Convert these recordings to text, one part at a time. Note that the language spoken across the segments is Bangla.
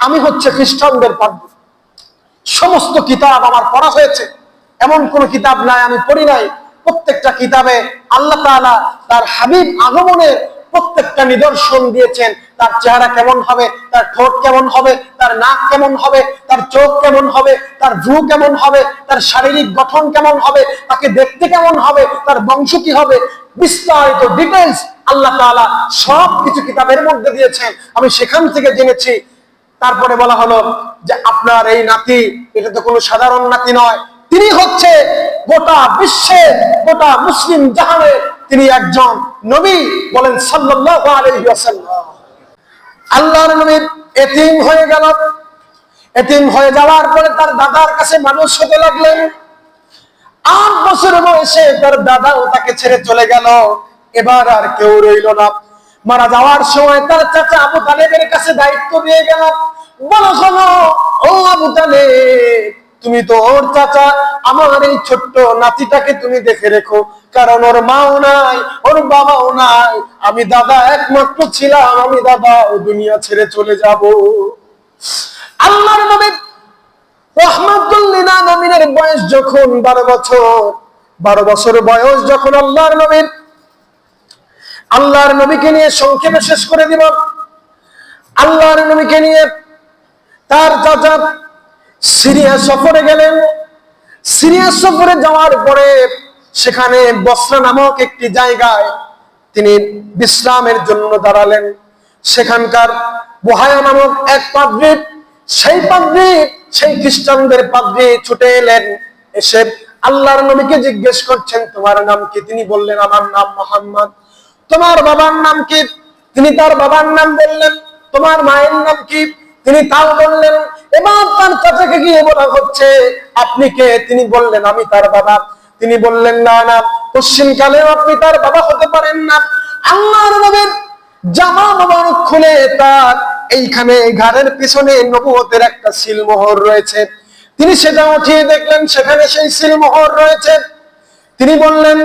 আমি হচ্ছে খ্রিস্টানদের পাদ্য সমস্ত কিতাব আমার পড়া হয়েছে। এমন কোন কিতাব নাই, আমি পড়ি নাই। প্রত্যেকটা কিতাবে আল্লাহ তাআলা তার হাবিব আগমনের প্রত্যেকটা নিদর্শন দিয়েছেন। তার চেহারা কেমন হবে, তার ঠোঁট কেমন হবে, তার নাক কেমন হবে, তার চোখ কেমন হবে, তার ভ্রু কেমন হবে, তার শারীরিক গঠন কেমন হবে, তাকে দেখতে কেমন হবে, তার বংশ কি হবে, বিস্তারিত ডিটেলস আল্লাহ তাআলা সব কিছু কিতাবের মধ্যে দিয়েছেন। আমি সেখান থেকে জেনেছি তারপরে বলা হলো যে আপনার এই নাতি, এটা তো কোনো সাধারণ নাতি নয়, তিনি হচ্ছে গোটা বিশ্বে, গোটা মুসলিম জাহানে তিনি একজন নবী বলেন আল্লাহর নবী এতিম হয়ে গেল। এতিম হয়ে যাওয়ার পরে তার দাদার কাছে মানুষ হতে লাগলেন। আট বছর বয়সে তার দাদাও তাকে ছেড়ে চলে গেল। এবার আর কেউ রইল না। মারা যাওয়ার সময় তার চাচা আবু তালেবের কাছে দায়িত্ব দিয়ে গেল। বলো শোনো ও আবু তালেব, তুমি তো ওর চাচা, আমার এই ছোট্ট নাতিটাকে তুমি দেখে রেখো, কারণ ওর মাও নাই, ওর বাবাও নাই, আমি দাদা একমাত্র ছিলাম, আমি দাদা ও দুনিয়া ছেড়ে চলে যাব। আল্লাহর নবী রহমাতুল্লিনা নবীনের বয়স যখন বারো বছর বারো বছর বয়স যখন আল্লাহর নবীর আল্লাহর নবীকে নিয়ে সংক্ষেপে শেষ করে দিব। আল্লাহর নবীকে নিয়ে তার চাচা সিরিয়া সফরে গেলেন। সিরিয়া সফরে যাওয়ার পরে সেখানে বসরা নামক একটি জায়গায় তিনি বিশ্রামের জন্য দাঁড়ালেন। সেখানকার বহায়া নামক এক পাদ্রী, সেই পাদ্রী, সেই খ্রিস্টানদের পাদ্রী ছুটে এলেন। এসে আল্লাহর নবীকে জিজ্ঞেস করছেন, তোমার নাম কি? তিনি বললেন, আমার নাম মোহাম্মদ। তোমার বাবার নাম কি? তিনি তার বাবার নাম বললেন। তোমার মায়ের নাম কি? তিনি তাও বললেন। এবার তার চাচাকে গিয়ে বলা হচ্ছে, আপনি কে? তিনি বললেন, আমি তার বাবা। তিনি বললেন, না না পশ্চিম কালেও আপনি তার বাবা হতে পারেন না। আল্লাহর নবীর জামা মোবারক খুলে তার এইখানে ঘাড়ের পিছনে নবুয়তের একটা সিলমোহর রয়েছে। তিনি সেটা উঠিয়ে দেখলেন, সেখানে সেই সিলমোহর রয়েছে। তিনি বললেন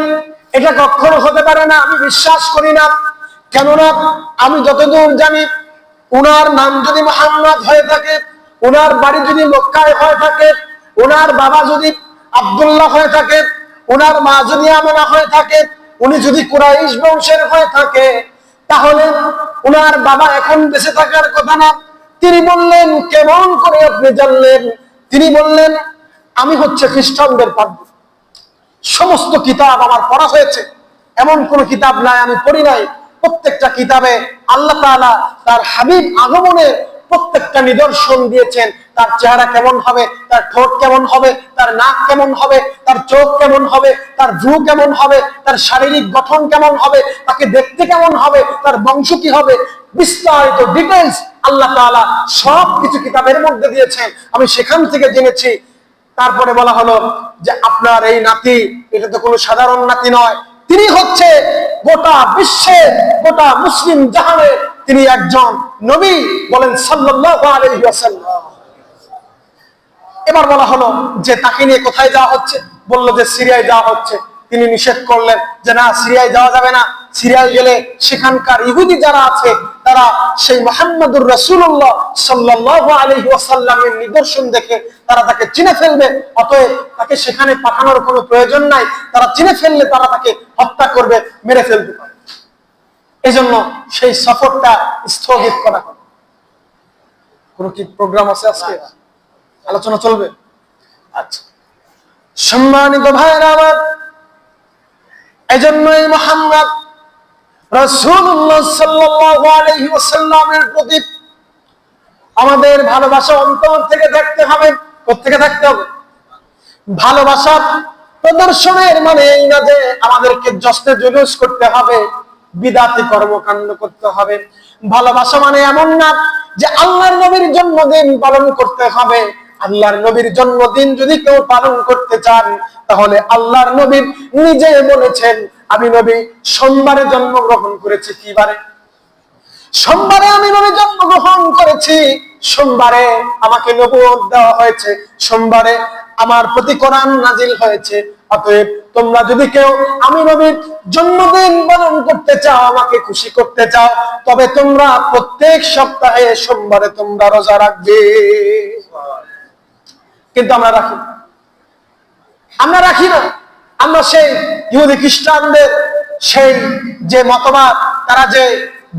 এটা কখনো হতে পারে না, আমি বিশ্বাস করি না। কেননা আমি যতদূর জানি, উনার নাম যদি মোহাম্মদ হয়ে থাকে, উনার বাড়ি যদি মক্কায় হয়ে থাকে, উনার বাবা যদি আব্দুল্লাহ হয়ে থাকে, উনার মা যদি আমনা হয়ে থাকে, উনি যদি কুরাইশ বংশের হয়ে থাকে, তাহলে উনার বাবা এখন বেঁচে থাকার কথা না। তিনি বললেন, কেমন করে আপনি জানলেন? তিনি বললেন, আমি হচ্ছে খ্রিস্টানদের পাদ্য সমস্ত কিতাব আমার পড়া হয়েছে। এমন কোন কিতাব নাই, আমি পড়ি নাই। প্রত্যেকটা কিতাবে আল্লাহ তাআলা তার হাবিব আগমনের প্রত্যেকটা নিদর্শন দিয়েছেন। তার চেহারা কেমন হবে, তার ঠোঁট কেমন হবে, তার নাক কেমন হবে, তার চোখ কেমন হবে, তার ভ্রু কেমন হবে, তার শারীরিক গঠন কেমন হবে, তাকে দেখতে কেমন হবে, তার বংশ কি হবে, বিস্তারিত ডিটেলস আল্লাহ তাআলা সব কিছু কিতাবের মধ্যে দিয়েছেন। আমি সেখান থেকে জেনেছি তারপরে বলা হলো যে আপনার এই নাতি, এটা তো কোনো সাধারণ নাতি নয়। তিনি হচ্ছে গোটা বিশ্বে, গোটা মুসলিম জাহানে তিনি একজন নবী বলেন সাল্লাল্লাহু এবার বলা হলো যে তাকে নিয়ে কোথায় যাওয়া হচ্ছে? বলল যে সিরিয়ায় যাওয়া হচ্ছে। তিনি নিষেধ করলেন যে না, সিরিয়ায় যাওয়া যাবে না। সিরিয়ায় গেলে সেখানকার ইহুদি যারা আছে তারা সেই মোহাম্মদুর রসুল্লাহ সাল্লাহ আলহি ওয়াসাল্লামের নিদর্শন দেখে তারা তাকে চিনে ফেলবে। অতএব তাকে সেখানে পাঠানোর কোনো প্রয়োজন নাই। তারা চিনে ফেললে তারা তাকে হত্যা করবে মেরে ফেলতে পারে। এজন্য সেই সফরটা স্থগিত করা হবে। কোনো কি প্রোগ্রাম আছে আজকে? আলোচনা চলবে? আচ্ছা। সম্মানিত ভাইয়েরা আমার এজন্যই মোহাম্মদ প্রতি আমাদের ভালোবাসা অন্তর থেকে থাকতে হবে থেকে থাকতে হবে? ভালোবাসা প্রদর্শনের মানে এই না যে আমাদেরকে জশ্নে জুলুস করতে হবে, বিদাতি কর্মকাণ্ড করতে হবে। ভালোবাসা মানে এমন না যে আল্লাহর নবীর জন্মদিন পালন করতে হবে। আল্লাহর নবীর জন্মদিন যদি কেউ পালন করতে চান, তাহলে আল্লাহর নবী নিজে বলেছেন আমি নবী সোমবারে জন্মগ্রহণ করেছি কি বারে সোমবারে আমি নবী জন্মগ্রহণ করেছি, সোমবারে আমাকে নবুয়ত দেওয়া হয়েছে, সোমবারে আমার প্রতি কোরআন নাজিল হয়েছে। অতএব তোমরা যদি কেউ আমি নবীর জন্মদিন পালন করতে চাও, আমাকে খুশি করতে চাও, তবে তোমরা প্রত্যেক সপ্তাহে সোমবারে তোমরা রোজা রাখবে। কিন্তু আমরা রাখি। আমরা রাখি না। আমরা সেই ইহুদি খ্রিস্টানদের সেই যে মতবাদ, তারা যে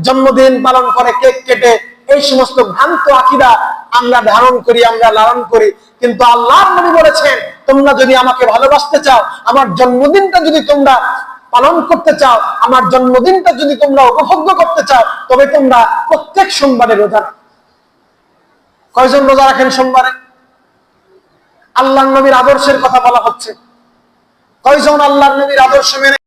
জন্মদিন পালন করে, কেক কেটে, এই সমস্ত ভ্রান্ত আকিদা আমরা ধারণ করি, আমরা লালন করি। কিন্তু আল্লাহ নবী বলেছেন, তোমরা যদি আমাকে ভালোবাসতে চাও, আমার জন্মদিনটা যদি তোমরা পালন করতে চাও, আমার জন্মদিনটা যদি তোমরা উপভোগ্য করতে চাও, তবে তোমরা প্রত্যেক সোমবারে রোজা রাখো। কয়জন রোজা রাখেন সোমবারে? আল্লাহ নবীর আদর্শের কথা বলা হচ্ছে। কয়জন আল্লাহ নবীর আদর্শ মেনে